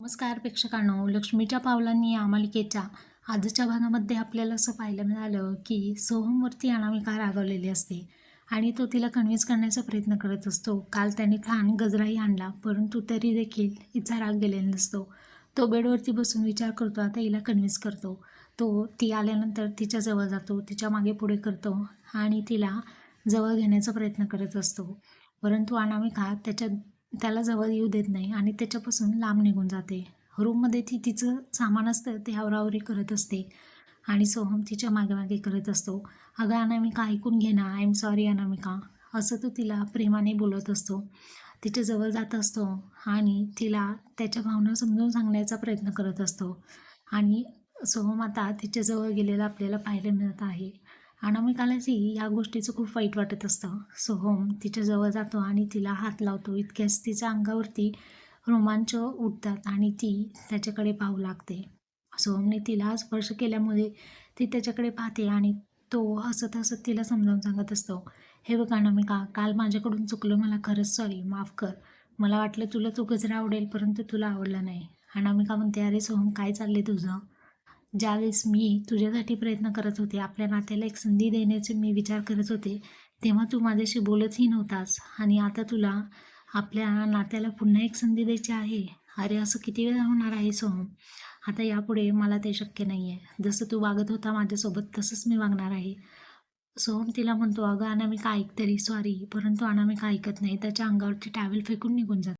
नमस्कार प्रेक्षकांनो लक्ष्मीच्या पावलांनी या मालिकेच्या आजच्या भागामध्ये आपल्याला असं पाहायला मिळालं की सोहमवरती अनामिका रागवलेली असते आणि तो तिला कन्व्हिन्स करण्याचा प्रयत्न करत असतो. काल त्याने खान गजराही आणला परंतु तरी देखील हिचा राग गेलेला नसतो. तो बेडवरती बसून विचार करतो आता हिला कन्व्हिन्स करतो. तो ती आल्यानंतर तिच्या जवळ जातो तिच्यामागे पुढे करतो आणि तिला जवळ घेण्याचा प्रयत्न करत असतो. परंतु अनामिका त्याच्या त्याला जवळ येऊ देत नाही आणि त्याच्यापासून लांब निघून जाते. रूममध्ये ती तिचं सामान असतं ते आवरावरी करत असते आणि सोहम तिच्यामागे मागे करत असतो. अगं अनामिका ऐकून घे ना. I am sorry Anamika. असं तो तिला प्रेमाने बोलत असतो. तिच्या जवळ जात असतो आणि तिला त्याच्या भावना समजून सांगण्याचा प्रयत्न करत असतो. आणि सोहम आता तिच्याजवळ गेलेला आपल्याला पाहायला मिळत आहे. अनामिकालाही या गोष्टीचं खूप वाईट वाटत असतं. सोहम तिच्याजवळ जातो आणि तिला हात लावतो. इतक्याच तिच्या अंगावरती रोमांच उठतात आणि ती त्याच्याकडे पाहू लागते. सोहमने तिला स्पर्श केल्यामुळे ती त्याच्याकडे पाहते आणि तो हसत हसत तिला समजावून सांगत असतो हे बघ अनामिका काल माझ्याकडून चुकलं. मला खरंच सॉरी माफ कर. मला वाटलं तुला तो गजरा आवडेल परंतु तुला आवडला नाही. अनामिका म्हणते अरे सोहम काय चालले तुझं? ज्यावेळेस मी तुझ्यासाठी प्रयत्न करत होते आपल्या नात्याला एक संधी देण्याचे मी विचार करत होते तेव्हा तू माझ्याशी बोलतही नव्हतास. आणि आता तुला आपल्या नात्याला पुन्हा एक संधी द्यायची आहे? अरे असं किती वेळा होणार आहे सोहम? आता यापुढे मला ते शक्य नाही आहे जसं तू वागत होता माझ्यासोबत तसंच मी वागणार आहे. सोहम तिला म्हणतो अगं अनामिका ऐकतरी सॉरी परंतु अनामिका ऐकत नाही. त्याच्या अंगावरची टॅवेल फेकून निघून जाते.